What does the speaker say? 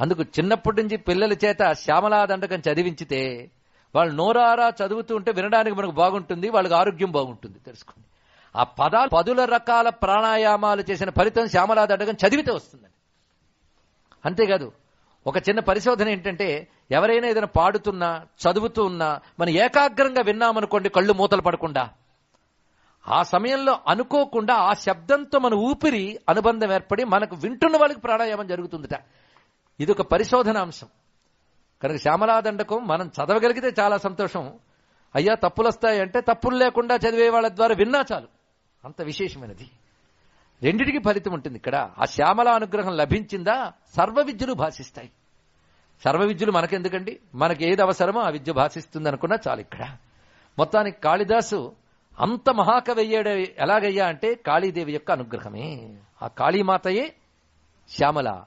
అందుకు చిన్నప్పటి నుంచి పిల్లల చేత శ్యామలా దండకం చదివించితే వాళ్ళు నోరారా చదువుతూ ఉంటే వినడానికి మనకు బాగుంటుంది వాళ్ళకి ఆరోగ్యం బాగుంటుంది తెలుసుకోండి. ఆ పదాలు పదుల రకాల ప్రాణాయామాలు చేసిన ఫలితం శ్యామలా దండకం చదివితే వస్తుందండి. అంతేకాదు ఒక చిన్న పరిశోధన ఏంటంటే ఎవరైనా ఏదైనా పాడుతున్నా చదువుతూ ఉన్నా మనం ఏకాగ్రంగా విన్నామనుకోండి కళ్ళు మూతలు పడకుండా. ఆ సమయంలో అనుకోకుండా ఆ శబ్దంతో మన ఊపిరి అనుబంధం ఏర్పడి మనకు వింటున్న వాళ్ళకి ప్రాణాయామం జరుగుతుందిట. ఇది ఒక పరిశోధన అంశం. కనుక శ్యామలాదండకం మనం చదవగలిగితే చాలా సంతోషం. అయ్యా తప్పులు వస్తాయంటే తప్పులు లేకుండా చదివే వాళ్ళ ద్వారా విన్నా చాలు. అంత విశేషమైనది. రెండిటికి ఫలితం ఉంటుంది ఇక్కడ. ఆ శ్యామల అనుగ్రహం లభించిందా? సర్వ విద్యలు భాషిస్తాయి. సర్వ విద్యలు మనకెందుకండి? మనకి ఏది అవసరమో ఆ విద్య భాషిస్తుంది అనుకున్నా చాలు ఇక్కడ. మొత్తానికి కాళిదాసు అంత మహాకవి ఎలాగయ్యా అంటే కాళీదేవి యొక్క అనుగ్రహమే. ఆ కాళీమాతయే శ్యామల.